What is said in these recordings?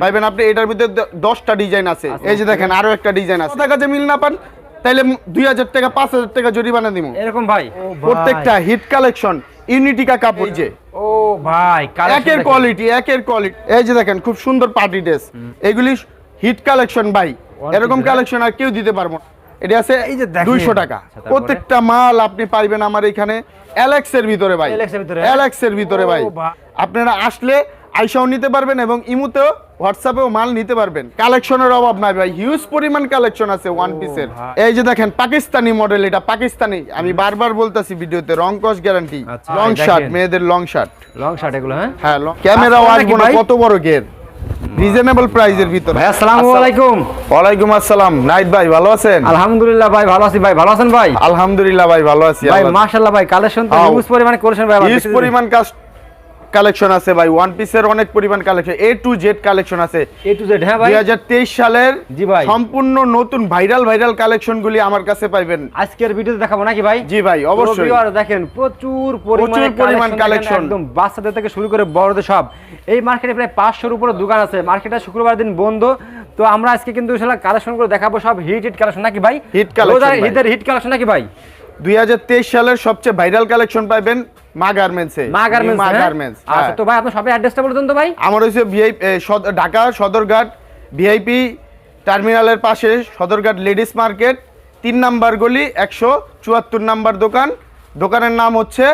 পাইবেন আপনি এটার ভিতরে দশটা ডিজাইন আছে। এই যে দেখেন আরও একটা ডিজাইন আছে। কথা কাছে মিল না পান তাইলে দুই হাজার টাকা পাঁচ হাজার টাকা জরিমানা দিব এরকম ভাই। প্রত্যেকটা হিট কালেকশন ইউনিটিকা কাপড় যে। ও ভাই একের কোয়ালিটি একের কোয়ালিটি এই যে দেখেন খুব সুন্দর পার্টি ড্রেস এগুলি হিট কালেকশন ভাই। এরকম? কালেকশন আর কেউ দিতে পারব না। এটা আছে এই যে দুইশো টাকা। আচ্ছা, প্রত্যেকটা মাল আপনি পাইবেন আমার এখানে অ্যালেক্স এর ভিতরে ভাই। এর ভিতরে? অ্যালেক্স এর ভিতরে ভাই। ভাই। আপনারা আসলে আইসাও নিতে পারবেন এবং ইমুতেও হোয়াটসঅ্যাপেও মাল নিতে পারবেন। কালেকশনের অভাব নাই ভাই হিউজ পরিমাণ কালেকশন আছে ওয়ান পিসের এই যে দেখেন পাকিস্তানি মডেল এটা পাকিস্তানি। আমি বারবার বলতাছি ভিডিওতে রং কস গ্যারান্টি লং শার্ট মেয়েদের লং শার্ট লং শার্ট এগুলো হ্যাঁ? হ্যাঁ ক্যামেরাও আসসালামু আসব না কত বড় গের রিজনেবল প্রাইজের ভিতরে। ভাই আসসালামু আলাইকুম। ওয়ালাইকুম আসসালাম। নাইট ভাই ভালো আছেন? আলহামদুলিল্লাহ ভাই ভালো আছি ভাই ভালো আছেন ভাই? আলহামদুলিল্লাহ ভাই ভালো আছি ভাই মাশাআল্লাহ ভাই কালেকশন তো। হিউজ পরিমাণে করেছেন ভাই হিউজ পরিমাণ কালেকশন আছে ভাই। ওয়ান পিসের অনেক পরিমাণ collection A to Z collection আছে। এ টু জেড হ্যাঁ ভাই। দুই সালের জি ভাই। সম্পূর্ণ নতুন ভাইরাল ভাইরাল কালেকশন গুলি আমার কাছে পাইবেন। আজকের ভিডিওতে দেখাবো নাকি ভাই? জি ভাই অবশ্যই। রবিবার দেখেন প্রচুর পরিমাণে collection। একদম বাচ্চাদের থেকে শুরু করে বড়দের সব। এই মার্কেটে প্রায় পাঁচশোর উপরে দোকান আছে। মার্কেটটা শুক্রবার দিন বন্ধ। তো আমরা আজকে কিন্তু কালেকশন করে দেখাবো সব হিট হিট কালেকশন নাকি ভাই? হিট রোজার হিটের হিট কালেকশন নাকি ভাই? দুই হাজার তেইশ সালের সবচেয়ে ভাইরাল কালেকশন পাইবেন মা গার্মেন্টসে মা গার্মেন্টস মা হ্যাঁ? গার্মেন্টস আচ্ছা তো ভাই আপনার সবাই অ্যাড্রেসটা বলে দেন তো ভাই। আমার হচ্ছে ভিআই ঢাকা সদরঘাট ভিআইপি টার্মিনালের পাশে সদরঘাট লেডিস মার্কেট তিন নাম্বার গলি একশো চুয়াত্তর নাম্বার দোকান। দোকানের নাম হচ্ছে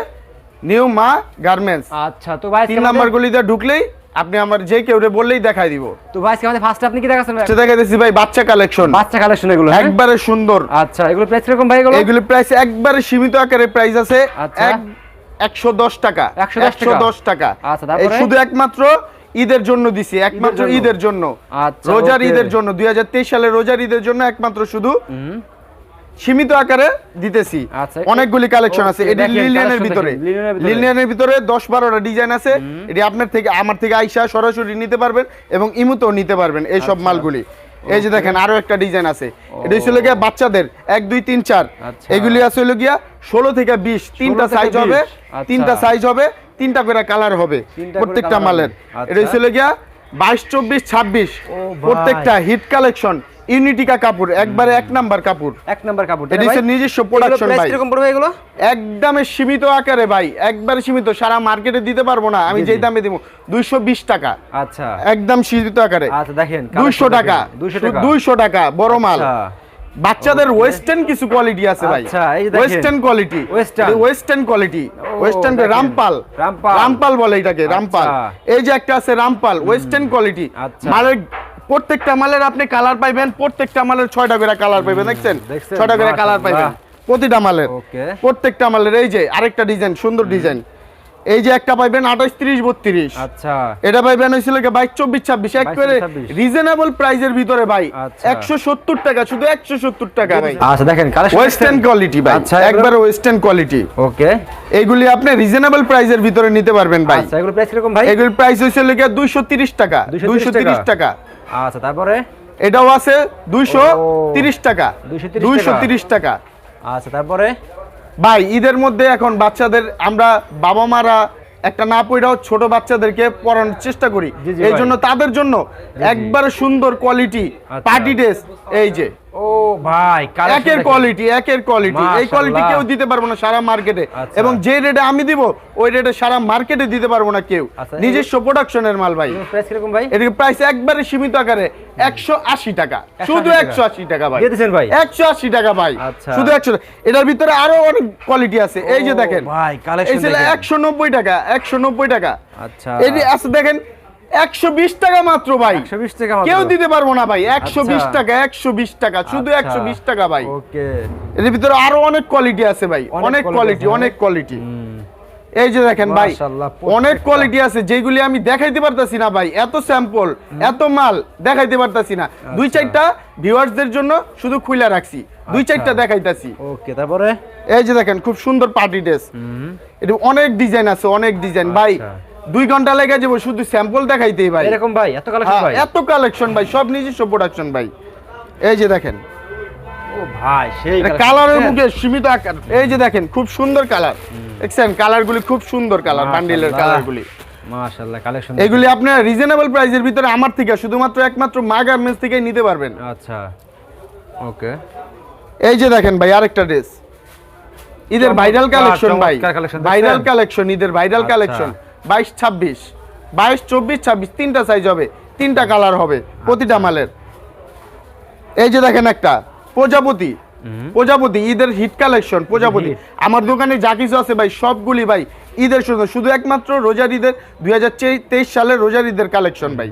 নিউ মা গার্মেন্টস। আচ্ছা তো ভাই তিন নাম্বার গলিতে ঢুকলেই আপনি আমার যে কেউ বললেই দেখাই দিব। তো ভাই আজকে আমাদের ফার্স্ট আপনি কি দেখাচ্ছেন ভাই? সেটা দেখাইতেছি ভাই বাচ্চা কালেকশন বাচ্চা কালেকশন এগুলো হ্যাঁ? একবারে সুন্দর। আচ্ছা এগুলো প্রাইস কীরকম ভাই এগুলো? এগুলি প্রাইস একবারে সীমিত আকারে প্রাইস আছে। আচ্ছা। এক একশো দশ টাকা। 110 একশো দশ টাকা। আচ্ছা, তারপরে? শুধু একমাত্র ঈদের জন্য দিছি একমাত্র ঈদের জন্য। আচ্ছা, রোজার ঈদের জন্য দুই সালে রোজার ঈদের জন্য একমাত্র শুধু। সীমিত আকারে দিতেছি। আচ্ছা, অনেকগুলি কালেকশন আছে। এটি লিলিয়ানের ভিতরে। লিলিয়ানের ভিতরে। দশ বারোটা ডিজাইন আছে। এটি আপনার থেকে আমার থেকে আইসা সরাসরি নিতে পারবেন এবং ইমুতেও নিতে পারবেন এই সব মালগুলি। এই যে দেখেন আরও একটা ডিজাইন আছে। এটা হচ্ছে গিয়া বাচ্চাদের এক দুই তিন চার। আচ্ছা। এগুলি আছে হলো গিয়া ষোলো থেকে বিশ। তিনটা সাইজ হবে আচ্ছা। তিনটা সাইজ হবে তিনটা করে কালার হবে প্রত্যেকটা মালের। আচ্ছা। এটা হচ্ছে হলো গিয়া বাইশ চব্বিশ ছাব্বিশ। প্রত্যেকটা হিট কালেকশন ইউনিটিকা কাপড় একবারে এক নাম্বার কাপড়। এক নাম্বার কাপড়। এটা হচ্ছে নিজস্ব প্রোডাকশন ভাই। পড়বে এগুলো? একদমে সীমিত আকারে ভাই একবারে সীমিত। সারা মার্কেটে দিতে পারব না আমি যেই দামে দিব দুইশো বিশ টাকা। আচ্ছা। একদম সীমিত আকারে। আচ্ছা দেখেন দুইশো টাকা দুইশো টাকা। বড় মাল। আচ্ছা। বাচ্চাদের ওয়েস্টার্ন কিছু কোয়ালিটি আছে ভাই। আচ্ছা, এই দেখেন। Western quality. Western quality western Rampal. Rampal. বলে এটাকে রামপাল। আচ্ছা। এই যে একটা আছে রামপাল ওয়েস্টার্ন কোয়ালিটি আচ্ছা। মালের প্রত্যেকটা মালের আপনি কালার পাইবেন প্রত্যেকটা মালের ছয়টা করে কালার পাইবেন দেখছেন? ছয়টা করে কালার পাইবেন প্রতিটা মালের। প্রত্যেকটা মালের এই যে আরেকটা ডিজাইন সুন্দর ডিজাইন। এই যে একটা পাইবেন আঠাশ তিরিশ বত্রিশ। আচ্ছা। এটা পাইবেন হয়েছিল বাইশ চব্বিশ ছাব্বিশ। একবারে 26। রিজনেবল প্রাইজের ভিতরে ভাই আচ্ছা। একশো সত্তর টাকা শুধু একশো সত্তর টাকা ভাই। আচ্ছা দেখেন ওয়েস্টার্ন কোয়ালিটি ভাই আচ্ছা, একবারে ওয়েস্টার্ন কোয়ালিটি ওকে। এইগুলি আপনি রিজনেবল প্রাইজের ভিতরে নিতে পারবেন ভাই। আচ্ছা এগুলো প্রাইস কীরকম ভাই? এগুলির প্রাইস হয়েছিল দুইশো তিরিশ টাকা দুইশো তিরিশ টাকা। আচ্ছা তারপরে? এটাও আছে দুইশো তিরিশ টাকা। 230 দুইশো টাকা। তিরিশ টাকা। আচ্ছা তারপরে? ভাই ঈদের মধ্যে এখন বাচ্চাদের আমরা বাবা মারা একটা না পড়াও ছোট বাচ্চাদেরকে পড়ানোর চেষ্টা করি। এই জন্য তাদের জন্য একবারে সুন্দর কোয়ালিটি। পার্টি ড্রেস এই যে। ও ভাই একের কোয়ালিটি একের কোয়ালিটি এই কোয়ালিটি কেউ দিতে পারব না সারা মার্কেটে আচ্ছা। এবং যে রেটে আমি দিব ওই রেটে সারা মার্কেটে দিতে পারব না কেউ। আচ্ছা, নিজস্ব প্রোডাকশনের মাল ভাই। প্রাইস কীরকম ভাই? প্রাইস একবারে সীমিত আকারে একশো আশি টাকা। শুধু টাকা। একশো আশি টাকা ভাই। দিয়ে ভাই? একশো আশি টাকা ভাই। আচ্ছা। শুধু একশো এটার ভিতরে আরও অনেক কোয়ালিটি আছে। এই যে দেখেন ভাই, একশো নব্বই টাকা একশো নব্বই টাকা। আচ্ছা। এই যে আছে দেখেন একশো বিশ টাকা মাত্র ভাই। 120 টাকা মাত্র। কেউ দিতে পারব না ভাই। একশো বিশ আচ্ছা। টাকা একশো বিশ টাকা শুধু আচ্ছা। একশো বিশ টাকা ভাই। ওকে। এর ভিতরে আরও অনেক কোয়ালিটি আছে ভাই। অনেক কোয়ালিটি অনেক কোয়ালিটি এই যে দেখেন ভাই অনেক কোয়ালিটি আছে। যেগুলি আমি দেখাইতে পারতাছি না ভাই। এত স্যাম্পল এত মাল দেখাইতে পারতাছি না। দুই আচ্ছা। চারটা ভিউয়ার্সদের জন্য শুধু খুলে রাখছি। দুই আচ্ছা। চারটা দেখাইতাছি। ওকে তারপরে? এই যে দেখেন খুব সুন্দর পার্টি ড্রেস। এটা অনেক ডিজাইন আছে অনেক ডিজাইন ভাই আচ্ছা। দুই ঘণ্টা লেগে যাব শুধু স্যাম্পল দেখাইতেই ভাই। এরকম ভাই এত কালেকশন হ্যাঁ, ভাই? এত কালেকশন ভাই সব নিজস্ব প্রোডাকশন ভাই। এই যে দেখেন। ও ভাই সেই কালারের মুখে সীমিত আকার। এই যে দেখেন খুব সুন্দর কালার দেখছেন কালারগুলি খুব সুন্দর কালার বান্ডিলের। কালারগুলি মাশাআল্লাহ কালেকশন এগুলি আপনার রিজনেবল প্রাইসের ভিতরে আমার থেকে শুধুমাত্র একমাত্র মা গার্মেন্টস থেকেই নিতে পারবেন। আচ্ছা ওকে। এই যে দেখেন ভাই আরেকটা ড্রেস ঈদের ভাইরাল কালেকশন ভাই। ভাইরাল কালেকশন ঈদের ভাইরাল আচ্ছা। কালেকশন বাইশ ছাব্বিশ। বাইশ চব্বিশ ছাব্বিশ তিনটা সাইজ হবে তিনটা কালার হবে প্রতিটা আচ্ছা। মালের। এই যে দেখেন একটা প্রজাপতি। প্রজাপতি ঈদের হিট কালেকশন প্রজাপতি। আমার দোকানে যা কিছু আছে ভাই সবগুলি ভাই ঈদের শুধু শুধু একমাত্র রোজার ঈদের দুই হাজার তেইশ সালের রোজার ঈদের কালেকশন ভাই।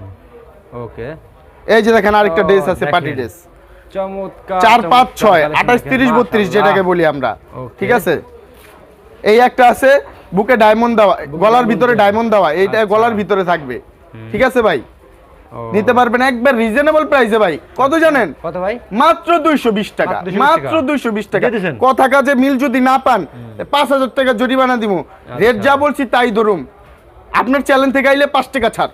ওকে। এই যে দেখেন আরেকটা ড্রেস আছে পার্টি ড্রেস চমৎকার চার পাঁচ ছয় আঠাশ তিরিশ বত্রিশ যেটাকে বলি আমরা। ঠিক আছে? এই একটা আছে বুকে ডায়মন্ড দেওয়া গলার ভিতরে ডায়মন্ড দেওয়া এইটা আচ্ছা। গলার ভিতরে থাকবে। ঠিক আছে ভাই? নিতে পারবেন একবার রিজনেবল প্রাইসে ভাই। কত জানেন? কত ভাই? মাত্র দুইশো বিশ টাকা। মাত্র 220 টাকা। দুইশো বিশ টাকা। কথা কাজে মিল যদি না পান পাঁচ হাজার টাকা জরিমানা দিব আচ্ছা। রেট যা বলছি তাই ধরুন আপনার চ্যালেঞ্জ থেকে আইলে 5 টাকা ছাড়।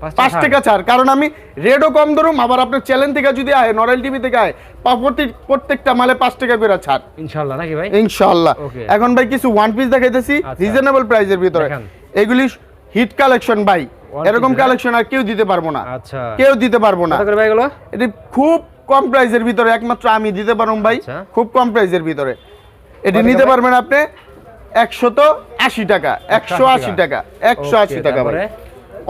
পাঁচ টাকা ছাড়। কারণ আমি রেটও কম ধরুম আবার আপনার চ্যানেল থেকে যদি আয় নরেল টিভি থেকে আয় প্রতি- প্রত্যেকটা মালে পাঁচ টাকা করে ছাড়। ইনশাআল্লাহ নাকি ভাই? ইনশাআল্লাহ Okay. এখন ভাই কিছু ওয়ান পিস দেখাইতেছি আচ্ছা। রিজনেবল প্রাইসের ভিতরে। এগুলি হিট কালেকশন ভাই। এরকম কালেকশন আর কেউ দিতে পারব না। আচ্ছা। কেউ দিতে পারব না। এটি খুব কম প্রাইসের ভিতরে একমাত্র আমি দিতে পারব ভাই। আচ্ছা। খুব কম প্রাইসের ভিতরে। এটি নিতে পারবেন আপনি একশত আশি টাকা একশো আশি টাকা। একশো আশি টাকা ভাই?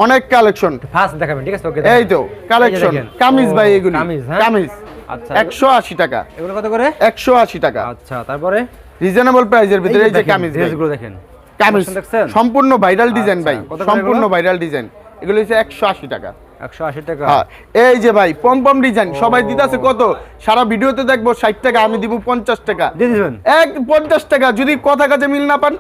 অনেক কালেকশন ফার্স্ট দেখাবেন ঠিক আছে? ওকে এই তো কালেকশন কামিজ ভাই এগুলি। কামিজ, হ্যাঁ? কামিজ। আচ্ছা। একশো আশি টাকা। এগুলো কত করে? একশো আশি টাকা। আচ্ছা তারপরে? রিজনেবল প্রাইসের ভিতরে এই যে কামিজ ড্রেসগুলো দেখেন। কামিজ। সম্পূর্ণ ভাইরাল ডিজাইন আচ্ছা, ভাই। সম্পূর্ণ ভাইরাল ডিজাইন এগুলো হচ্ছে একশো আশি টাকা। একশো আশি টাকা। হ্যাঁ এই যে ভাই পম পম ডিজাইন সবাই দিতেছে কত? সারা ভিডিওতে দেখব ষাট টাকা আমি দিব পঞ্চাশ টাকা। দিয়ে দিবেন? এক পঞ্চাশ টাকা। যদি কথা কাজে মিল না পান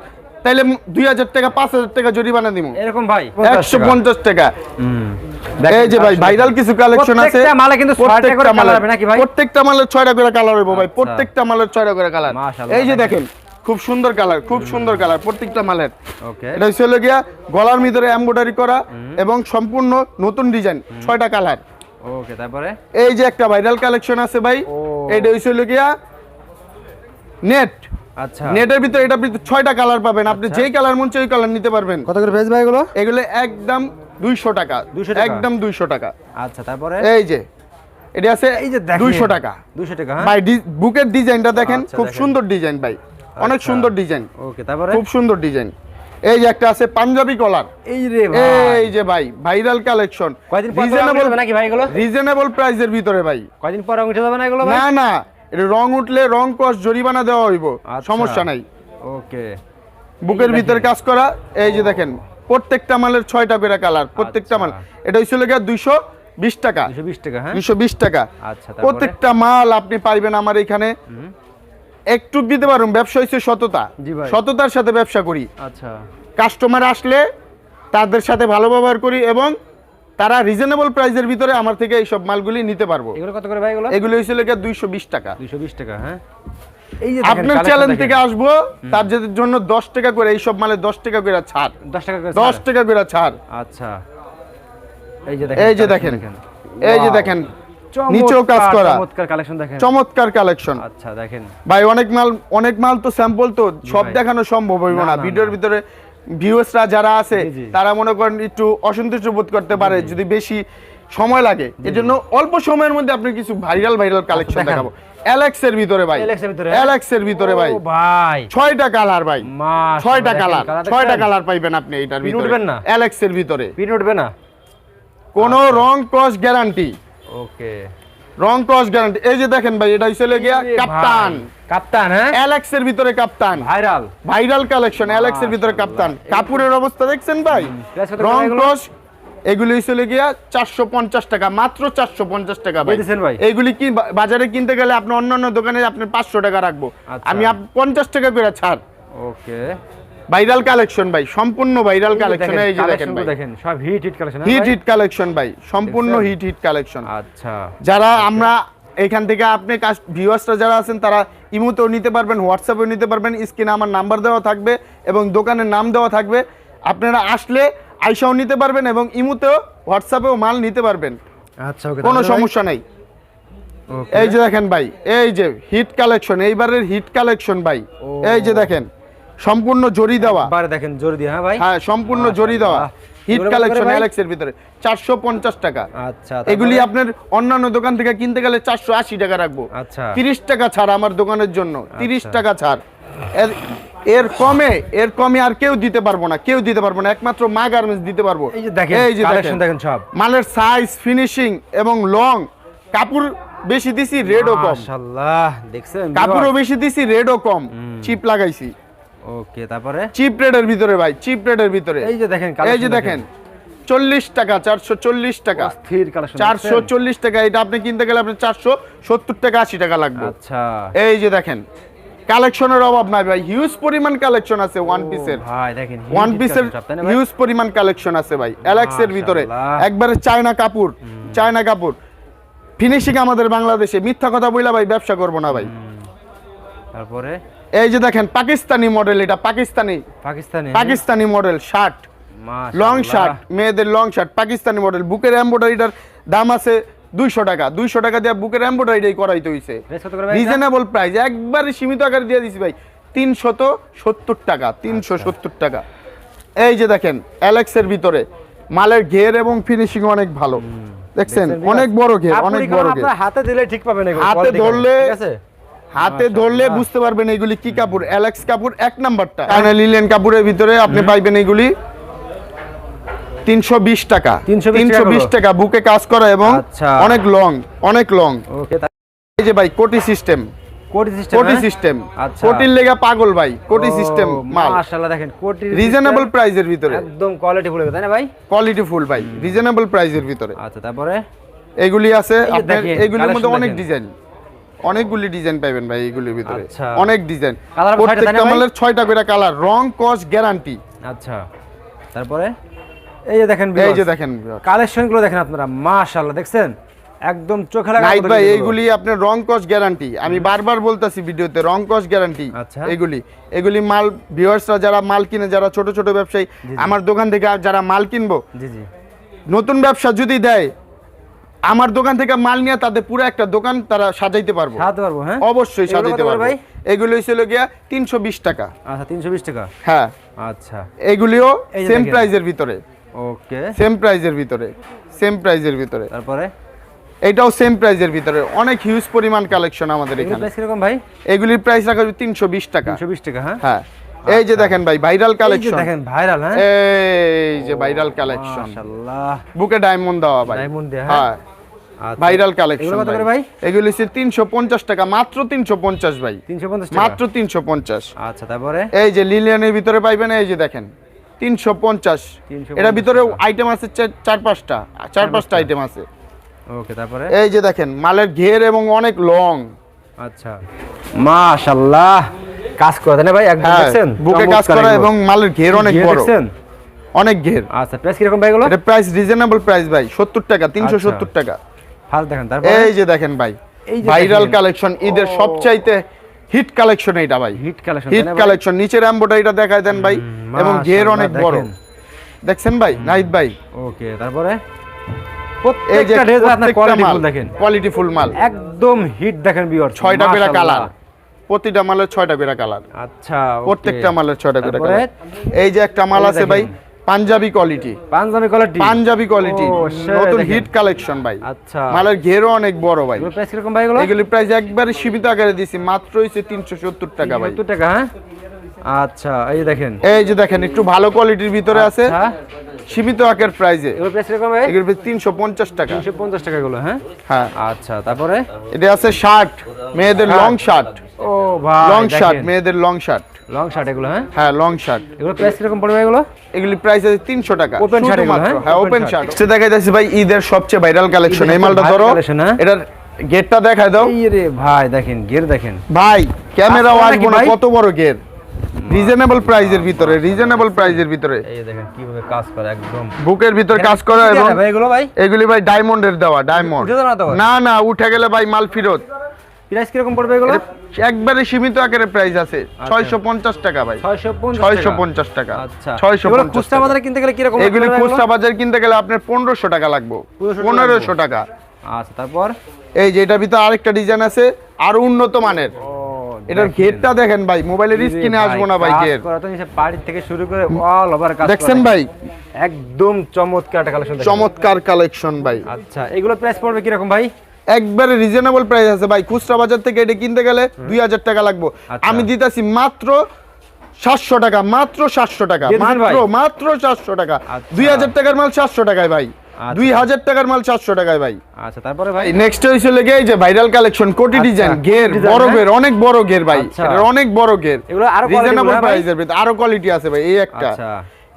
তাহলে দুই হাজার টাকা পাঁচ হাজার টাকা জরিমানা দিব এরকম ভাই। একশো পঞ্চাশ টাকা। হুম। এই যে ভাই ভাইরাল কিছু কালেকশন আছে। প্রত্যেকটা মালে কিন্তু প্রত্যেকটা মালের- নাকি ভাই? প্রত্যেকটা মালের ছয়টা করে কালার হইব ভাই। আচ্ছা। প্রত্যেকটা মালের ছয়টা করে কালার এই যে দেখেন। দেখেন খুব সুন্দর কালার খুব সুন্দর কালার প্রত্যেকটা মালের। এটা হচ্ছে হলো গিয়া গলার ভিতরে এমব্রয়ডারি করা এবং সম্পূর্ণ নতুন ডিজাইন ছয়টা কালার ওকে তারপরে? এই যে একটা ভাইরাল কালেকশন আছে ভাই। হচ্ছে হলো গিয়া নেট আচ্ছা। নেটের ভিতরে এটা ছয়টা কালার পাবেন। আপনি যেই কালার মন চাই কালার নিতে পারবেন। কত করে প্রাইস ভাই এগুলো? এগুলো একদম দুইশো টাকা। 200 টাকা? একদম দুইশো টাকা। আচ্ছা তারপরে? এই যে এটা আছে এই যে দেখেন দুইশো টাকা। 200 টাকা হ্যাঁ? ভাই ডি- বুকের ডিজাইনটা দেখেন আচ্ছা, খুব সুন্দর ডিজাইন ভাই। অনেক আচ্ছা। সুন্দর ডিজাইন। ওকে তারপরে? খুব সুন্দর ডিজাইন। এই যে একটা আছে পাঞ্জাবি কলার এই রে ভাই। এই যে ভাই ভাইরাল কালেকশন কয়দিন পর রিজনেবল নাকি ভাই এগুলো? রিজনেবল প্রাইসের ভিতরে ভাই। কয়দিন পর উঠে যাবে না এগুলো ভাই? না না। এটা রং উঠলে রং কস জরিমানা দেওয়া হইব আচ্ছা। সমস্যা নাই। ওকে। বুকের। ভিতরে কাজ করা এই যে দেখেন প্রত্যেকটা মালের ছয়টা করে কালার প্রত্যেকটা মাল। আচ্ছা। এটা হচ্ছিল গিয়ে দুইশো বিশ টাকা। 220 টাকা হ্যাঁ? দুইশো বিশ টাকা। আচ্ছা প্রত্যেকটা মাল আপনি পাইবেন আমার এখানে। একটু দিতে পারুন ব্যবসা হচ্ছে সততা। জি ভাই। সততার সাথে ব্যবসা করি। আচ্ছা। কাস্টমার আসলে তাদের সাথে ভালো ব্যবহার করি এবং তারা রিজনেবল প্রাইসের ভিতরে আমার থেকে এইসব মালগুলি নিতে পারব। এগুলো কত করে ভাই এগুলো? এগুলো গিয়ে দুইশো বিশ টাকা। 220 টাকা হ্যাঁ? এই যে আপনার collection থেকে আসব তার জন্য দশ টাকা করে এইসব মালে দশ টাকা করে ছাড়। 10 টাকা করে দশ ছাড়। টাকা করে ছাড়। আচ্ছা। এই যে এই যে দেখেন। এই যে দেখেন নিচেও কাজ করা। চমৎকার কালেকশন দেখেন। চমৎকার কালেকশন। আচ্ছা দেখেন। ভাই অনেক মাল অনেক মাল তো স্যাম্পল তো সব দেখানো সম্ভব হইব না, ভিডিওর ভিতরে ভিউয়ার্সরা যারা আছে। তারা মনে করেন একটু অসন্তুষ্ট বোধ করতে পারে যদি বেশি সময় লাগে। এজন্য অল্প সময়ের মধ্যে আপনি কিছু ভাইরাল ভাইরাল কালেকশন দেখাবো। এলএক্স এর ভিতরে ভাই। LX এর ভিতরে? ভাই। ভাই। ছয়টা কালার ভাই। ছয়টা কালার ছয়টা কালার পাইবেন আপনি Pin ভিতরে? এলএক্স এর ভিতরে। পিন উঠবে না? কোনো রং ক্রস গ্যারান্টি ওকে রং ক্রস গ্যারান্টি এই যে দেখেন ভাই এটা চলে গিয়া কাপ্তান। কাপ্তান হ্যাঁ? এলএক্স এর ভিতরে কাপ্তান। ভাইরাল। ভাইরাল কালেকশন এলেক্স এর ভিতরে কাপ্তান। কাপুরের অবস্থা দেখছেন ভাই? রং ক্রস এগুলি চলে গিয়া চারশো পঞ্চাশ টাকা মাত্র চারশো পঞ্চাশ টাকা ভাই? এইগুলি কি বাজারে কিনতে গেলে আপনি অন্যান্য দোকানে আপনি পাঁচশো টাকা রাখব। আচ্ছা। আমি পঞ্চাশ টাকা করে ছাড়। ওকে। ভাইরাল কালেকশন ভাই সম্পূর্ণ ভাইরাল কালেকশন এই যে দেখেন ভাই। দেখেন সব hit hit collection hit hit collection ভাই সম্পূর্ণ হিট হিট কালেকশন আচ্ছা। যারা আমরা এখান থেকে আপনি ভিউয়ার্সরা যারা আছেন তারা ইমোতেও নিতে পারবেন হোয়াটসঅ্যাপেও নিতে পারবেন স্ক্রিনে আমার নাম্বার দেওয়া থাকবে এবং দোকানের নাম দেওয়া থাকবে। আপনারা আসলে আইসাও নিতে পারবেন এবং ইমোতেও হোয়াটসঅ্যাপেও মাল নিতে পারবেন। আচ্ছা কোনো সমস্যা নাই। এই যে দেখেন ভাই এই যে হিট কালেকশন এইবারের হিট কালেকশন ভাই। এই যে দেখেন সম্পূর্ণ জরি দেওয়া। বারে দেখেন জোর দিয়ে হ্যাঁ ভাই? হ্যাঁ সম্পূর্ণ জরি দেওয়া হিট কালেকশন? অ্যালেক্স এর ভিতরে। চারশো পঞ্চাশ টাকা। আচ্ছা এগুলি আপনার অন্যান্য দোকান থেকে কিনতে গেলে চারশো আশি টাকা রাখব। আচ্ছা। তিরিশ টাকা ছাড় আমার দোকানের জন্য। তিরিশ টাকা ছাড়। এর- এর কমে এর কমে আর কেউ দিতে পারব না কেউ দিতে পারব না। একমাত্র মা গার্মেন্টস দিতে পারব। এই যে দেখেন এই যে কালেকশন দেখেন দেখেন সব। মালের সাইজ ফিনিশিং এবং লং কাপড় বেশি দিছি রেডও কম। মাশাআল্লাহ দেখছেন? কাপড়ও বেশি দিছি রেডও কম। চিপ লাগাইছি। ওকে তারপরে? চিপ রেডের ভিতরে ভাই চিপ রেডের ভিতরে। এই যে দেখেন এই যে দেখেন চল্লিশ টাকা চারশো চল্লিশ টাকা। স্থির চারশো চল্লিশ টাকা এটা আপনি কিনতে গেলে আপনার চারশো সত্তর টাকা আশি টাকা লাগবে। আচ্ছা। এই যে দেখেন কালেকশনের অভাব নাই ভাই হিউজ পরিমাণ কালেকশন আছে ওয়ান পিসের ভাই দেখেন ওয়ান পিসের? হিউজ পরিমাণ কালেকশন আছে ভাই অ্যালেক্সের ভিতরে। একবারে চায়না কাপড় চায়না কাপড়। ফিনিশিং আমাদের বাংলাদেশে মিথ্যা কথা বইলা ভাই ব্যবসা করব না ভাই। তারপরে? এই যে দেখেন পাকিস্তানি মডেল এটা Pakistani. Pakistani Pakistani model shirt long shirt মেয়েদের লং শার্ট পাকিস্তানি মডেল বুকের এমব্রয়ডারিটার দাম আছে দুইশো টাকা। দুইশো টাকা দিয়ে বুকের এমব্রয়ডারি করাইতে হইছে? রিজনেবল প্রাইস একবারে সীমিত আকারে দিয়ে দিছি ভাই। তিনশত সত্তর টাকা তিনশো আচ্ছা। সত্তর টাকা। এই যে দেখেন অ্যালেক্সের ভিতরে। মালের ঘের এবং ফিনিশিং অনেক ভালো। দেখছেন? অনেক বড় ঘের অনেক বড় ঘের। হাতে দিলে ঠিক পাবেন হাতে ধরলে- হাতে ধরলে বুঝতে পারবেন এগুলি কি কাপড়? অ্যালেক্স কাপড় এক নাম্বারটা। চায়না লিলেন কাপড়ের ভিতরে আপনি পাইবেন এগুলি তিনশো বিশ টাকা। 320 তিনশো বিশ টাকা বুকে কাজ করা এবং আচ্ছা। অনেক লং অনেক লং। এই যে ভাই কোটি সিস্টেম। কোটি সিস্টেম সিস্টেম। আচ্ছা। কোটির লেগা পাগল ভাই কোটি সিস্টেম মাল। মাশাআল্লাহ দেখেন কোটি রিজনেবল প্রাইসের ভিতরে। একদম কোয়ালিটি ফুল তাই না ভাই? কোয়ালিটি ফুল ভাই রিজনেবল প্রাইসের ভিতরে। আচ্ছা তারপরে? এগুলি আছে আপনার এগুলির মধ্যে অনেক। ডিজাইন অনেকগুলি ডিজাইন পাবেন ভাই এগুলির ভিতরে। আচ্ছা। অনেক ডিজাইন প্রত্যেকটা? মালের ছয়টা করে কালার রং কস গ্যারান্টি আচ্ছা। তারপরে? এই যে দেখেন এই যে দেখেন কালেকশনগুলো দেখেন আপনারা মাশাআল্লাহ দেখছেন? একদম চোখে লাগা নাইট ভাই এইগুলি আপনার রং কস গ্যারান্টি আমি বারবার বলতাছি ভিডিওতে রং কস গ্যারান্টি আচ্ছা। এগুলি এগুলি মাল ভিউয়ার্সরা যারা মাল কিনে যারা ছোট ছোট ব্যবসায়ী আমার দোকান থেকে যারা মাল কিনবো জি জি। নতুন ব্যবসা যদি দেয় আমার দোকান থেকে মাল নিয়ে তাদের পুরো একটা দোকান তারা সাজাইতে পারব। সাজাতে পারব হ্যাঁ? অবশ্যই সাজাইতে পারব। ভাই? এগুলো হয়েছিল গিয়া তিনশো বিশ টাকা। আচ্ছা তিনশো বিশ টাকা? হ্যাঁ। আচ্ছা। এগুলিও সেম। প্রাইজের ভিতরে। ওকে। সেম প্রাইজের ভিতরে। সেম প্রাইজের ভিতরে। তারপরে? এটাও সেম প্রাইজের ভিতরে। অনেক হিউজ পরিমাণ কালেকশন আমাদের এখানে। প্রাইস কীরকম ভাই? এগুলির প্রাইস রাখা হচ্ছে তিনশো বিশ টাকা। তিনশো বিশ টাকা হ্যাঁ? হ্যাঁ। এই যে দেখেন ভাই ভাইরাল কালেকশন দেখেন ভাইরাল হ্যাঁ? এই যে ভাইরাল কালেকশন মাশাআল্লাহ। বুকে ডায়মন্ড দেওয়া ভাই। Diamond দেয়া, হ্যাঁ? হ্যাঁ আচ্ছা। ভাইরাল কালেকশন এগুলো কত করে ভাই? এগুলি হচ্ছে তিনশো পঞ্চাশ টাকা মাত্র তিনশো পঞ্চাশ ভাই। তিনশো পঞ্চাশ টাকা? মাত্র তিনশো পঞ্চাশ। আচ্ছা তারপরে? এই যে লিলিয়ানের ভিতরে পাইবেন এই যে দেখেন তিনশো পঞ্চাশ। 350 এটার ভিতরে। আইটেম আছে চার- পাঁচটা চার পাঁচটা আইটেম আছে। ওকে তারপরে? এই যে দেখেন মালের ঘের এবং অনেক লং আচ্ছা। মাশাআল্লাহ। কাজ করে না ভাই? একদম হ্যাঁ দেখছেন? বুকে কাজ করা এবং মালের ঘের অনেক বড়। দেখছেন? অনেক ঘের। আচ্ছা প্রাইস কীরকম ভাই এগুলো? এটা প্রাইস রিজনেবল প্রাইস ভাই সত্তর টাকা তিনশো আচ্ছা। সত্তর টাকা। ফার্স্ট দেখেন তারপরে? এই যে দেখেন ভাই ভাইরাল কালেকশন ঈদের। সবচাইতে হিট কালেকশন এইটা ভাই। হিট কালেকশন হিট কালেকশন নিচের এমব্রয়ডারিটা দেখায় দেন ভাই এবং ঘের অনেক বড়। দেখছেন ভাই নাইট ভাই? ওকে তারপরে? প্রত্যেকটা ড্রেস আপনার কোয়ালিটি ফুল দেখেন। কোয়ালিটি ফুল মাল। একদম হিট দেখেন বিয়ার ছয়টা করে কালার প্রতিটা মালের ছয়টা করে কালার আচ্ছা প্রত্যেকটা মালের ছয়টা করে কালার এই যে একটা মাল আছে ভাই। Punjabi quality Punjabi quality Punjabi quality নতুন হিট কালেকশন ভাই। আচ্ছা। মালের ঘেরও অনেক বড় ভাই। প্রাইস কীরকম ভাই এগুলো? এগুলি প্রাইস একবারে সীমিত আকারে দিছি মাত্র হইছে তিনশো সত্তর টাকা ভাই। 70 টাকা হ্যাঁ? আচ্ছা এই দেখেন। এই যে দেখেন একটু ভালো কোয়ালিটির ভিতরে আছে। আচ্ছা। সীমিত আকার প্রাইজে এগুলো প্রাইস কীরকম ভাই? এগুলো তিনশো পঞ্চাশ টাকা। 350 টাকা এগুলো হ্যাঁ? হ্যাঁ। আচ্ছা তারপরে? এটা আছে শার্ট মেয়েদের লং শার্ট ও ভাই লং শার্ট মেয়েদের লং শার্ট লং শার্ট এগুলো হ্যাঁ? হ্যাঁ লং শার্ট এগুলো প্রাইস কীরকম পড়বে এগুলো? এগুলি প্রাইস আছে তিনশো টাকা। ওপেন শার্ট এগুলো, হ্যাঁ? হ্যাঁ ওপেন শার্ট সেটা দেখা যাচ্ছে ভাই ঈদের সবচেয়ে ভাইরাল কালেকশন এই মালটা ধরো। হ্যাঁ? এটার গেটটা দেখায় দাও। এই রে ভাই দেখেন গের দেখেন। ভাই ক্যামেরাও আসলে আসব না কত বড় গের রিজনেবল প্রাইজের ভিতরে রিজনেবল প্রাইজের ভিতরে। এই দেখেন কীভাবে কাজ করে একদম। বুকের ভিতর কাজ করা এবং এগুলো ভাই? এগুলি ভাই ডায়মন্ডের দেওয়া ডায়মন্ড না না উঠে গেলে ভাই মাল ফিরত। প্রাইস কীরকম পড়বে এগুলো? একবারে সীমিত আকারে প্রাইস আছে। ছয়শো পঞ্চাশ টাকা ভাই। 650 ছয়শো টাকা। আচ্ছা। ছয়শো এগুলো পঞ্চাশ খুচরা বাজারে কিনতে গেলে কীরকম এগুলি এগুলো? খুচরা বাজার কিনতে গেলে আপনার পনেরোশো টাকা লাগবে। 1500 টাকা পনেরোশো টাকা। আচ্ছা তারপর? এই যে এটার ভিতরে আরেকটা ডিজাইন আছে আরও উন্নত মানের। এটার ঘেরটা দেখেন ভাই মোবাইলের স্ক্রিনে আসব না ভাই ঘের বাড়ি থেকে শুরু করে অল ওভার কাজ দেখছেন ভাই? একদম চমৎকার কালেকশন চমৎকার কালেকশন ভাই। আচ্ছা এগুলো প্রাইস পড়বে কি রকম ভাই? একবারে রিজনেবল প্রাইস আছে ভাই। খুচরা বাজার থেকে এটা কিনতে গেলে দুই হাজার টাকা লাগবে। আচ্ছা। আমি দিতেছি মাত্র সাতশো টাকা মাত্র সাতশো টাকা? মাত্র মাত্র সাতশো টাকা। আচ্ছা। দুই হাজার টাকার মাল সাতশো টাকায় ভাই। দুই হাজার টাকার মাল সাতশো টাকায় ভাই। আচ্ছা তারপরে ভাই? নেক্সট হয়েছে লেগে এই যে ভাইরাল কালেকশন কোটি আচ্ছা, ডিজাইন কোটি গের বড় হ্যাঁ? গের অনেক বড় গের ভাই। আচ্ছা। অনেক বড় গের এগুলো আরও রিজনেবল হ্যাঁ? প্রাইসের ভিতরে আরও কোয়ালিটি আছে ভাই এই একটা। আচ্ছা।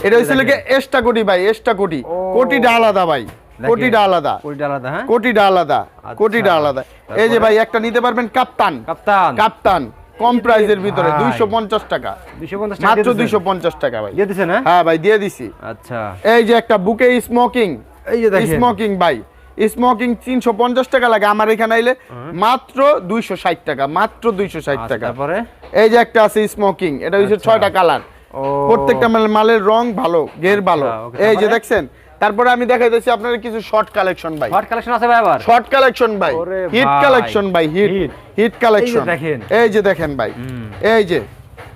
এটা হয়েছে লেগে এক্সট্রা কোটি ভাই এক্সট্রা কোটি। কোটিটা আলাদা ভাই কোটিটা আলাদা। কোটিটা আলাদা হ্যাঁ? কোটিটা আলাদা আচ্ছা। কোটিটা আলাদা। এই যে ভাই একটা নিতে পারবেন কাপ্তান। কাপ্তান। কাপ্তান কম প্রাইসের ভিতরে ভাই। দুইশো পঞ্চাশ টাকা। 250 টাকা মাত্র দিয়ে দিছেন? দুইশো পঞ্চাশ টাকা ভাই। দিয়ে দিছেন হ্যাঁ? হ্যাঁ ভাই দিয়ে দিছি। আচ্ছা। এই যে একটা বুকে স্মোকিং এই যে দেখেন। স্মোকিং ভাই। স্মোকিং তিনশো পঞ্চাশ টাকা লাগে আমার এখানে আইলে মাত্র দুইশো ষাট টাকা মাত্র দুইশো ষাট আচ্ছা, টাকা। তারপরে? এই যে একটা আছে স্মোকিং এটা হচ্ছে আচ্ছা। ছয়টা কালার। প্রত্যেকটা মালের মালের রং ভালো গের ভালো। এই যে দেখছেন তারপরে আমি আপনার কিছু শর্ট কালেকশন ভাই। হট কালেকশন আছে ভাই আবার? শর্ট কালেকশন ভাই। হিট কালেকশন ভাই। হিট হিট কালেকশন দেখেন। এই যে দেখেন ভাই। এই যে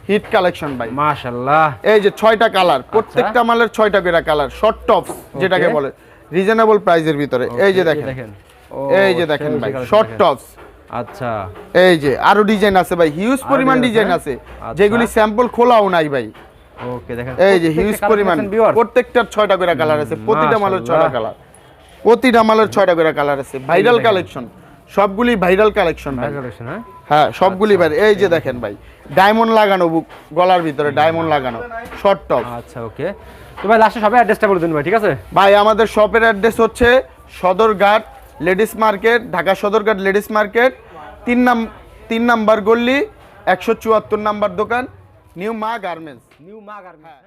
হিট কালেকশন ভাই। মাশাআল্লাহ। এই যে ছয়টা কালার প্রত্যেকটা মালের ছয়টা করে কালার শর্ট টপস যেটাকে বলে। রিজনেবল প্রাইসের ভিতরে। এই যে দেখেন। এই যে দেখেন ভাই শর্ট। টপস আচ্ছা। এই যে আরও ডিজাইন আছে ভাই হিউজ পরিমাণ ডিজাইন আছে? যেগুলি স্যাম্পল খোলাও নাই ভাই। ওকে দেখেন এই যে হিউজ পরিমাণ। প্রত্যেকটার ছয়টা করে কালার আছে প্রতিটা মালের ছয়টা মাশাআল্লাহ। কালার প্রতিটা মালের ছয়টা করে কালার আছে। ভাইরাল কালেকশন সবগুলি ভাইরাল কালেকশন ভাই। হ্যাঁ? হ্যাঁ সবগুলি ভাই এই যে দেখেন ভাই ডায়মন্ড লাগানো বুক গলার ভিতরে ডায়মন্ড লাগানো শর্ট টপ আচ্ছা ওকে তো ভাই লাস্টে সবাই অ্যাড্রেসটা বলে দিন ভাই ঠিক আছে? ভাই আমাদের শপের অ্যাড্রেস হচ্ছে Sadarghat ladies market Dhaka Sadarghat ladies market তিন নাম তিন নাম্বার গল্লি একশো চুয়াত্তর নাম্বার দোকান নিউ মা গার্মেন্টস। নিউ মা গার্মেন্টস